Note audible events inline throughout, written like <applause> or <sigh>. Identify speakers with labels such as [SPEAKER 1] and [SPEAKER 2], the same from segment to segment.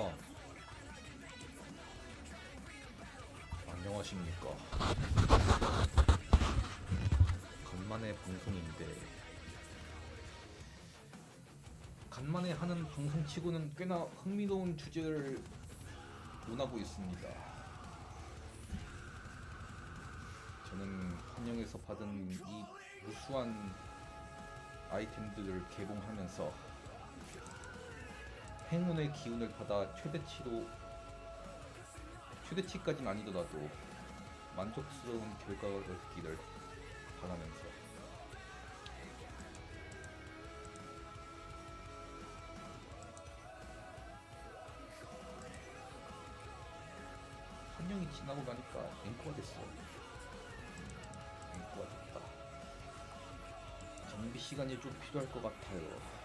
[SPEAKER 1] 어. 안녕하십니까. 간만에 방송인데 간만에 하는 방송 치고는 꽤나 흥미로운 주제를 논하고 있습니다. 저는 환영에서 받은 이 무수한 아이템들을 개봉하면서 행운의 기운을 받아 최대치로 최대치까지는 아니더라도 만족스러운 결과가 있기를 바라면서. 한 명이 지나고 가니까 앵커가 됐어. 앵커가 됐다. 정비 시간이 좀 필요할 것 같아요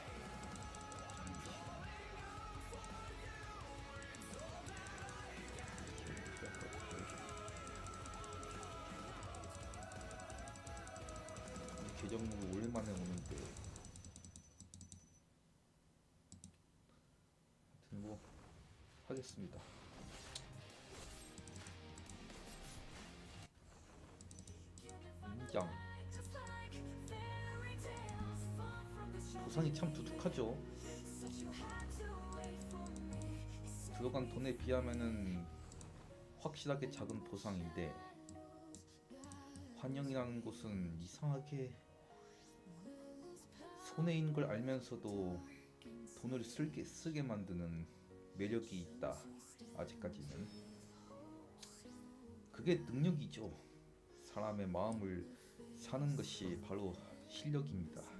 [SPEAKER 1] 인장 보상이 참 두둑하죠. 들어간 돈에 비하면은 확실하게 작은 보상인데 환영이라는 곳은 이상하게 손해인 걸 알면서도 돈을 쓸게 쓰게 만드는 매력이 있다 아직까지는. 그게 능력이죠. 사람의 마음을 사는 것이 바로 실력입니다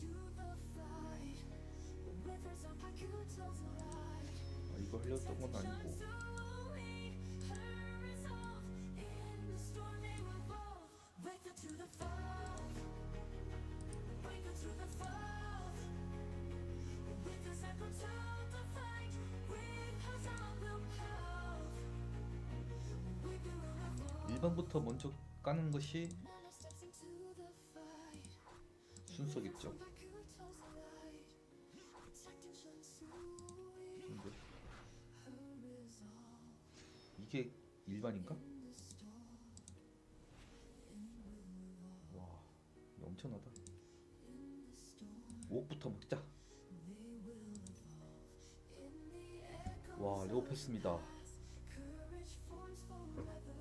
[SPEAKER 2] will help. We will evolve.
[SPEAKER 1] 1번부터 먼저 까는 것이
[SPEAKER 2] shine slowly.
[SPEAKER 1] 근데. 이게 일반인가? 와 엄청나다. 5억부터 먹자. 와 레오패스입니다.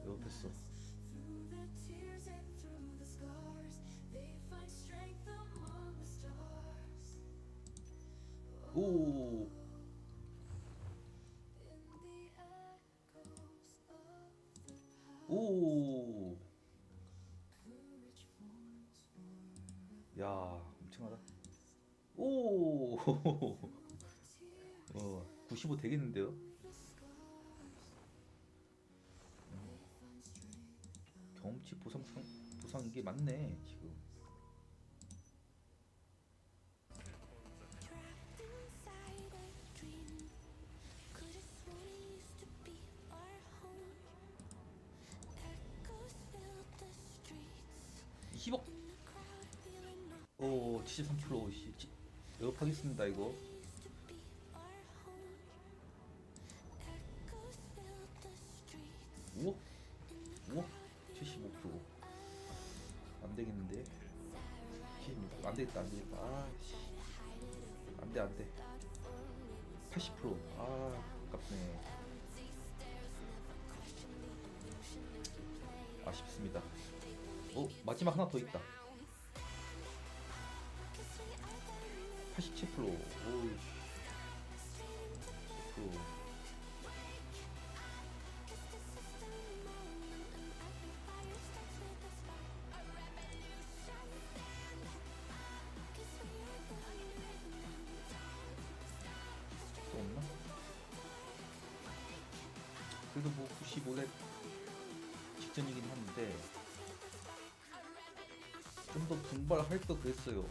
[SPEAKER 1] 레오패스 오 오. 야, 엄청하다. 오, 어, 95 되겠는데요? 경험치 보상 보상 이게 맞네 지금. 오, 73% 씨, 지- 영업하겠습니다 이거. 5억? 5억? 75%. 안 되겠는데? 76. 안 되겠다, 안 되겠다. 아, 씨. 안 돼, 안 돼. 80%. 아, 아깝네. 아쉽습니다. 어, 마지막 하나 더 있다. 87% 오우 그. 또 없나? 그래도 뭐 95렙 직전이긴 한데 좀 더 분발할 걸 그랬어요.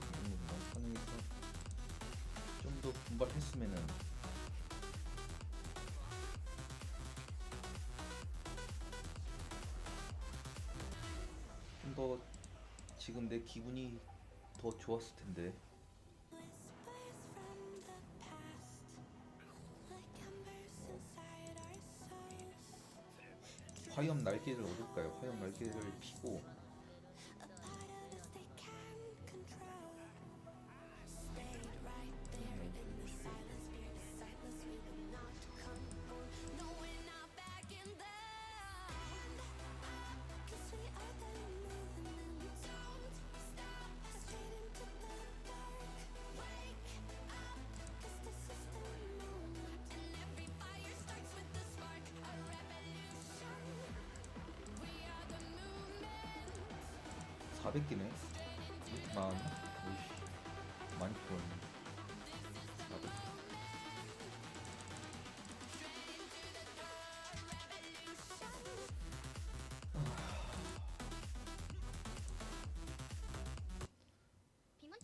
[SPEAKER 1] 하는 게 더 분발했으면은 좀 더 지금 내 기분이 더 좋았을 텐데. 화염 날개를 얻을까요? 화염 날개를 피고 400개네. 만, 오이씨, 많이. 400.
[SPEAKER 3] 비문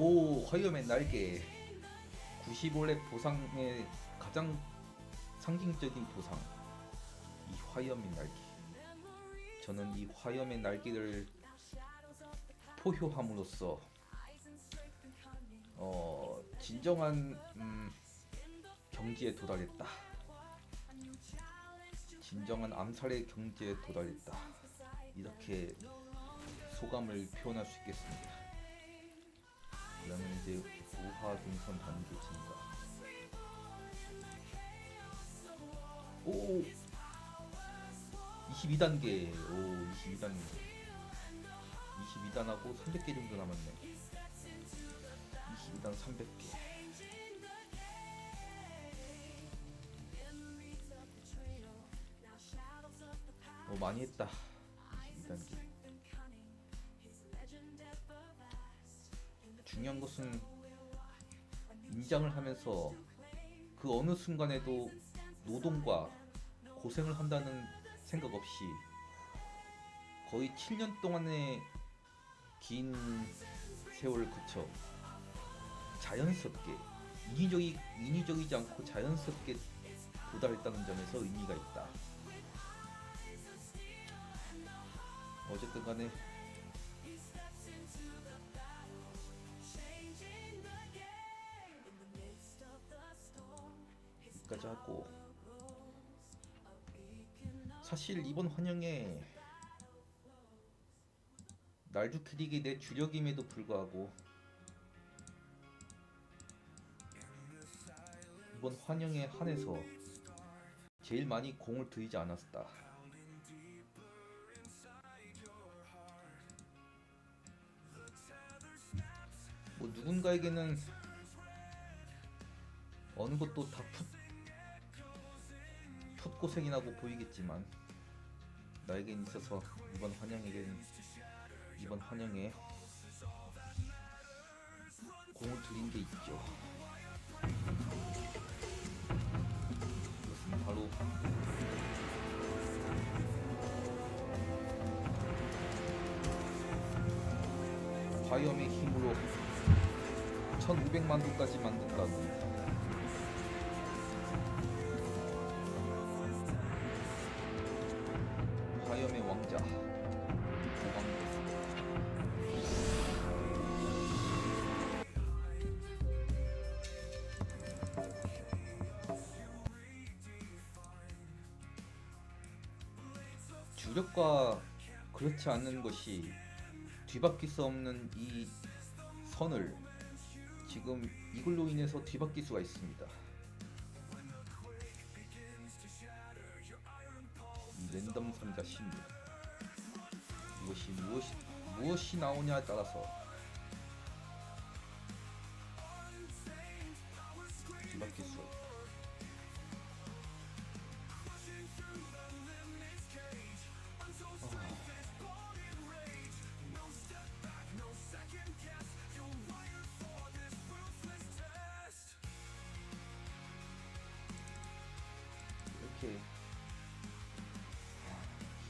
[SPEAKER 1] 오, 화염의 날개. 95렙 보상의 가장 상징적인 보상. 이 화염의 날개. 저는 이 화염의 날개를 포효함으로써 어, 진정한 음, 경지에 도달했다. 진정한 암살의 경지에 도달했다. 이렇게 소감을 표현할 수 있겠습니다. 그러면 이제 우하 동선 가는 교체입니다. 오, 22단계, 오, 22단계. 22단하고 300개 정도 남았네. 22단 300개. 어, 많이 했다. 중요한 것은 인장을 하면서 그 어느 순간에도 노동과 고생을 한다는 생각 없이 거의 7년 동안의 긴 세월을 거쳐 자연스럽게 인위적이, 인위적이지 않고 자연스럽게 도달했다는 점에서 의미가 있다. 어쨌든 간에 사실 이번 환영에 날주 캐릭이 내 주력임에도 불구하고 이번 환영에 한해서 제일 많이 공을 들이지 않았다. 뭐 누군가에게는 어느 것도 다 풋, 풋고생이 나고 보이겠지만 나에겐 있어서 이번 환영에겐 이번 환영에 공을 들인 게 있죠. 그것은 바로 화염의 힘으로 1500만 도까지 만든다는 주력과 그렇지 않은 것이 뒤바뀔 수 없는 이 선을 지금 이걸로 인해서 뒤바뀔 수가 있습니다. 이 랜덤 상자 심리 이것이 무엇이 무엇이 나오냐에 따라서 뒤바뀔 수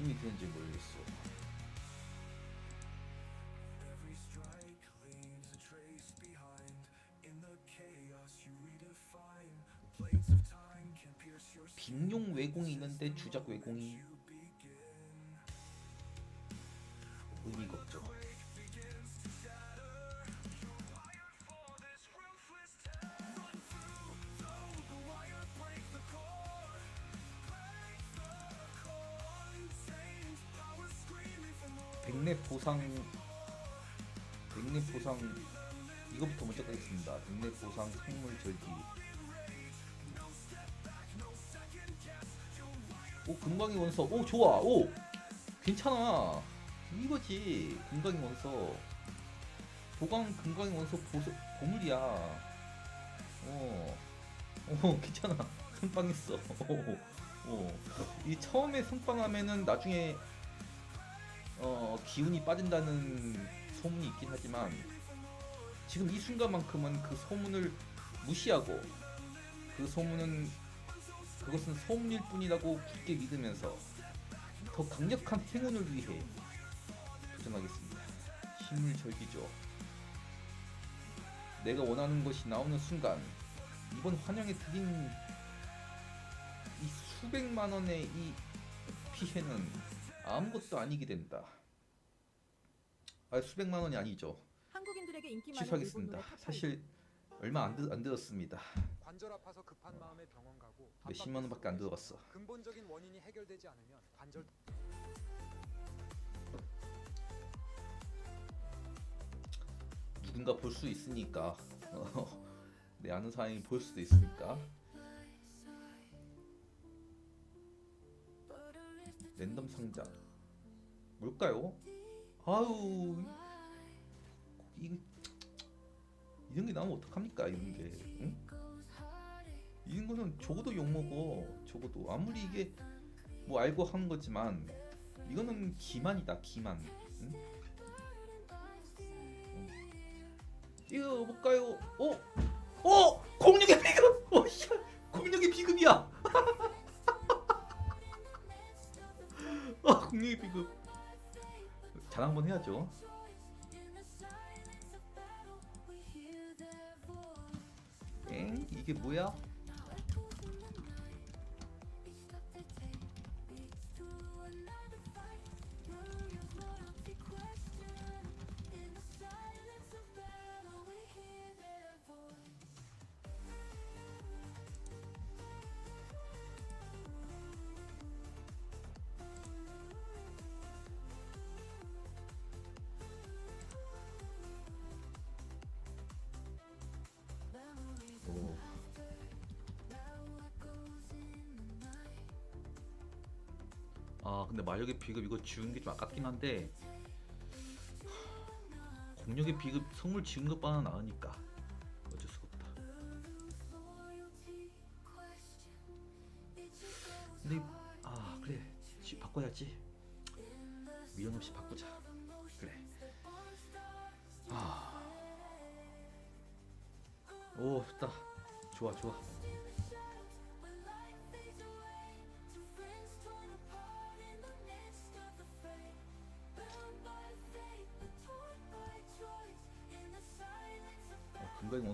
[SPEAKER 1] 아, 힘이 드는지 모르겠어. 빅용 외공이 있는데 주작 외공이 의미가 없죠. 보상 생물 절기 오 금강의 원서. 오 좋아. 오 괜찮아. 이거지. 금강의 원서. 보강 금강의 원서 보소, 보물이야. 어, 어 <laughs> 괜찮아. 선빵했어. 어, 어. 이 처음에 선빵하면은 나중에 어 기운이 빠진다는 소문이 있긴 하지만 지금 이 순간만큼은 그 소문을 무시하고 그 소문은 그것은 소문일 뿐이라고 굳게 믿으면서 더 강력한 행운을 위해 도전하겠습니다. 힘을 절기죠. 내가 원하는 것이 나오는 순간 이번 환영에 드린 이 수백만 원의 이 피해는 아무것도 아니게 된다. 아 수백만 원이 아니죠.
[SPEAKER 4] 한국인들에게 인기 많은
[SPEAKER 1] 취소하겠습니다. 사실 얼마 안, 들, 안 들었습니다.
[SPEAKER 5] 관절 아파서 급한 마음에 병원 가고
[SPEAKER 1] 몇십만 원밖에 안 들어갔어.
[SPEAKER 5] 근본적인 원인이 해결되지 않으면 관절
[SPEAKER 1] 누군가 볼 수 있으니까 어, <laughs> 내 아는 사람이 볼 수도 있으니까 랜덤 상자 뭘까요? 아유 이거 이런 게 나오면 어떡합니까 이런 게 응? 이런 거는 적어도 욕먹어 적어도 아무리 이게 뭐 알고 하는 거지만 이거는 기만이다 기만 응? 이거 볼까요? 어? 어? 공룡의 비급! <laughs> 어, 씨, 공룡의 비급이야! 아, <laughs> 공룡의 비급. 자랑 한번 해야죠. 이게 뭐야? 아 근데 마력의 비급 이거 지운 게 좀 아깝긴 한데 하, 공력의 비급 선물 지운 것보다 나으니까 어쩔 수가 없다. 근데 이- 아 그래. 지- 바꿔야지. 미련 없이 바꾸자. 그래. 아 오 좋다. 좋아 좋아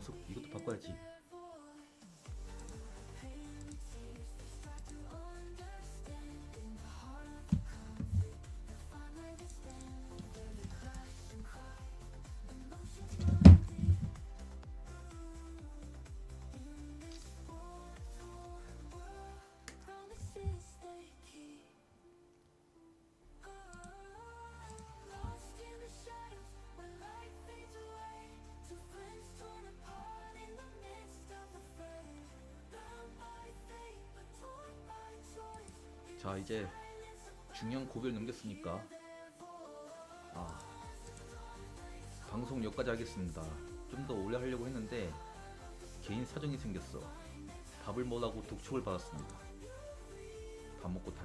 [SPEAKER 1] 원석 이것도 바꿔야지 자 이제 중요한 고비를 넘겼으니까. 아 방송 여기까지 하겠습니다. 좀 더 오래 하려고 했는데 개인 사정이 생겼어. 밥을 먹으라고 독촉을 받았습니다. 밥 먹고 다시